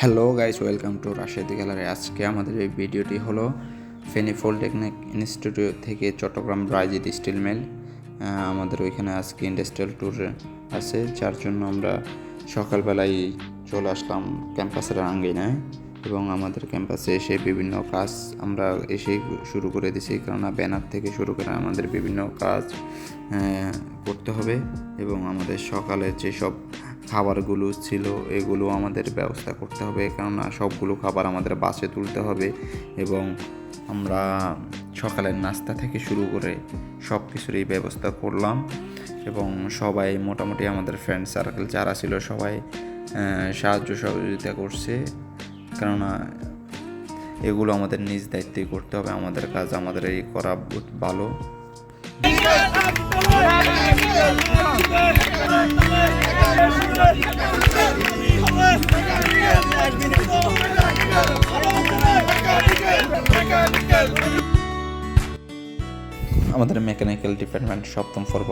Hello guys welcome to Rashedi gallery আজকে আমাদের এই ভিডিওটি হলো ফেনী পলিটেকনিক ইনস্টিটিউট থেকে চট্টগ্রাম ব্রাইজিত স্টিল মিল আমাদের ওইখানে আজকে ইন্ডাস্ট্রিয়াল ট্যুর আছে, যার জন্য আমরা সকালবেলায় চলে আসলাম ক্যাম্পাসের আঙ্গিনায় এবং আমাদের ক্যাম্পাসে এসে বিভিন্ন কাজ আমরা এসে শুরু করে দিছি কেননা ব্যানার থেকে শুরু করে আমাদের বিভিন্ন কাজ করতে হবে এবং আমাদের সকালে যেসব খাবারগুলো ছিল, এগুলো আমাদের ব্যবস্থা করতে হবে। কেননা সবগুলো খাবার আমাদের বাসে তুলতে হবে এবং আমরা সকালের নাস্তা থেকে শুরু করে সব কিছুরই ব্যবস্থা করলাম এবং সবাই মোটামুটি আমাদের ফ্রেন্ড সার্কেল যারা ছিল সবাই সাহায্য সহযোগিতা করছে। কেননা এগুলো আমাদের নিজ দায়িত্বেই করতে হবে, আমাদের কাজ আমাদের এই করা ভালো। আমাদের মেকানিক্যাল ডিপার্টমেন্ট সপ্তম পর্ব,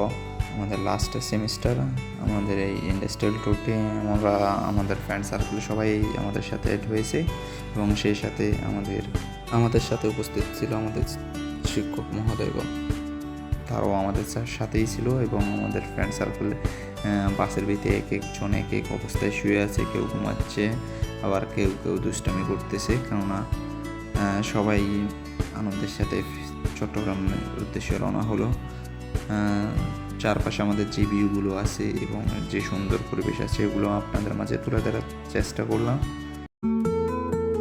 আমাদের লাস্ট সেমিস্টার আমাদের এই ইন্ডাস্ট্রিয়াল ট্যুরটি আমরা, আমাদের ফ্রেন্ড সার্কেল সবাই আমাদের সাথে অ্যাড হয়েছে এবং সেই সাথে আমাদের আমাদের সাথে উপস্থিত ছিল আমাদের শিক্ষক মহোদয়গণ তারাও আমাদের সাথেই ছিল এবং আমাদের ফ্রেন্ড সার্কেল বাসের ভিতরে এক একজন এক এক অবস্থায় শুয়ে আছে, কেউ ঘুমাচ্ছে, আবার কেউ কেউ দুষ্টামি করতেছে কেননা সবাই আনন্দের সাথে চট্টগ্রামের উদ্দেশ্যে রওনা হলো। চারপাশে আমাদের যে ভিউগুলো আছে এবং যে সুন্দর পরিবেশ আছে, এগুলো আপনাদের মাঝে তুলে ধরার চেষ্টা করলাম।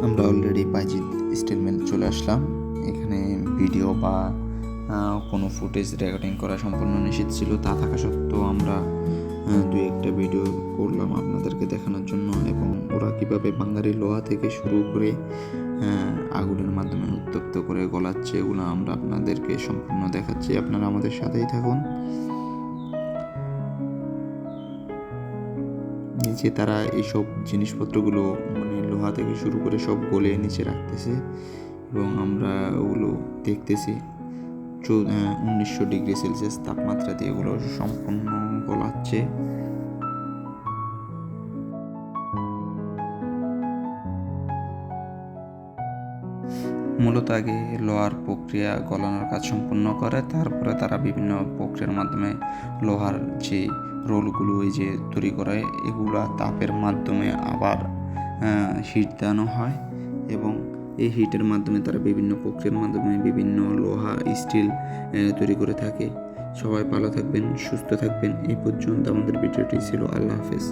আমরা অলরেডি বাইজিৎ স্টিল মিল চলে আসলাম। এখানে ভিডিও বা কোনো ফুটেজ রেকর্ডিং করা সম্পূর্ণ নিষিদ্ধ ছিল। তা থাকা সত্ত্বেও আমরা দুই একটা ভিডিও করলাম আপনাদেরকে দেখানোর জন্য। এবং ওরা কীভাবে বাঙালি লোহা থেকে শুরু করে আগুনের মাধ্যমে উত্তপ্ত করে গলাচ্ছে এগুলো আমরা আপনাদেরকে সম্পূর্ণ দেখাচ্ছি। আপনারা আমাদের সাথেই থাকুন। নিচে তারা এইসব জিনিসপত্রগুলো মানে লোহা থেকে শুরু করে সব গলে নিচে রাখতেছে এবং আমরা ওগুলো দেখতেছি। উনিশশো ডিগ্রি সেলসিয়াস তাপমাত্রা দিয়ে এগুলো সম্পূর্ণ গলাচ্ছে। মূলত আগে লোহার প্রক্রিয়া গলানোর কাজ সম্পূর্ণ করে, তারপরে তারা বিভিন্ন প্রক্রিয়ার মাধ্যমে লোহার যে রোলগুলো ওই যে তৈরি করে, এগুলো তাপের মাধ্যমে আবার হিট দেওয়ানো হয় এবং এই হিটের মাধ্যমে তারা বিভিন্ন প্রক্রিয়ার মাধ্যমে বিভিন্ন লোহা স্টিল তৈরি করে থাকে। সবাই ভালো থাকবেন, সুস্থ থাকবেন। এই পর্যন্ত আমাদের ভিডিওটি ছিল। আল্লাহ হাফেজ।